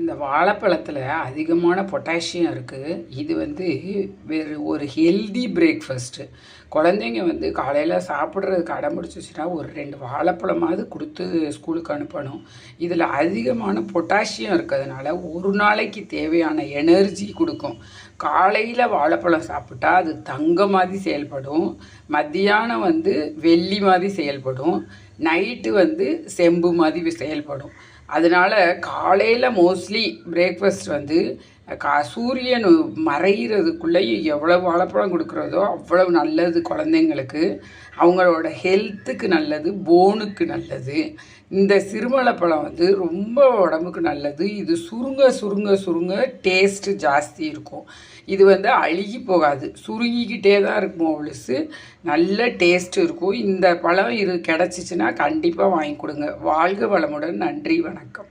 இந்த வாழைப்பழத்தில் அதிகமான பொட்டாசியம் இருக்குது இது வந்து வேறு ஒரு ஹெல்தி பிரேக்ஃபாஸ்ட்டு குழந்தைங்க வந்து காலையில் சாப்பிட்றதுக்கு அடம்பிடிச்சிச்சுன்னா ஒரு ரெண்டு வாழைப்பழமாவது கொடுத்து ஸ்கூலுக்கு அனுப்பணும். இதில் அதிகமான பொட்டாசியம் இருக்கிறதுனால ஒரு நாளைக்கு தேவையான எனர்ஜி கொடுக்கும். காலையில் வாழைப்பழம் சாப்பிட்டா அது தங்க மாதிரி செயல்படும். மத்தியானம் வந்து வெள்ளி மாதிரி செயல்படும். நைட்டு வந்து செம்பு மாதிரி செயல்படும். அதனால் காலையில் மோஸ்ட்லி பிரேக்ஃபாஸ்ட் வந்து கா சூரியன் மறைகிறதுக்குள்ளேயே எவ்வளவு வாழைப்பழம் கொடுக்குறதோ அவ்வளவு நல்லது குழந்தைங்களுக்கு. அவங்களோட ஹெல்த்துக்கு நல்லது போனுக்கு நல்லது. இந்த சிறுமலைப்பழம் வந்து ரொம்ப உடம்புக்கு நல்லது. இது சுருங்க சுருங்க சுருங்க டேஸ்ட்டு ஜாஸ்தி இருக்கும். இது வந்து அழுகி போகாது. சுருங்கிக்கிட்டே தான் இருக்கும் ஒழுசு நல்ல டேஸ்ட் இருக்கும். இந்த பழம் இது கிடச்சிச்சின்னா கண்டிப்பாக வாங்கி கொடுங்க. வாழ்க வளமுடன். நன்றி வணக்கம்.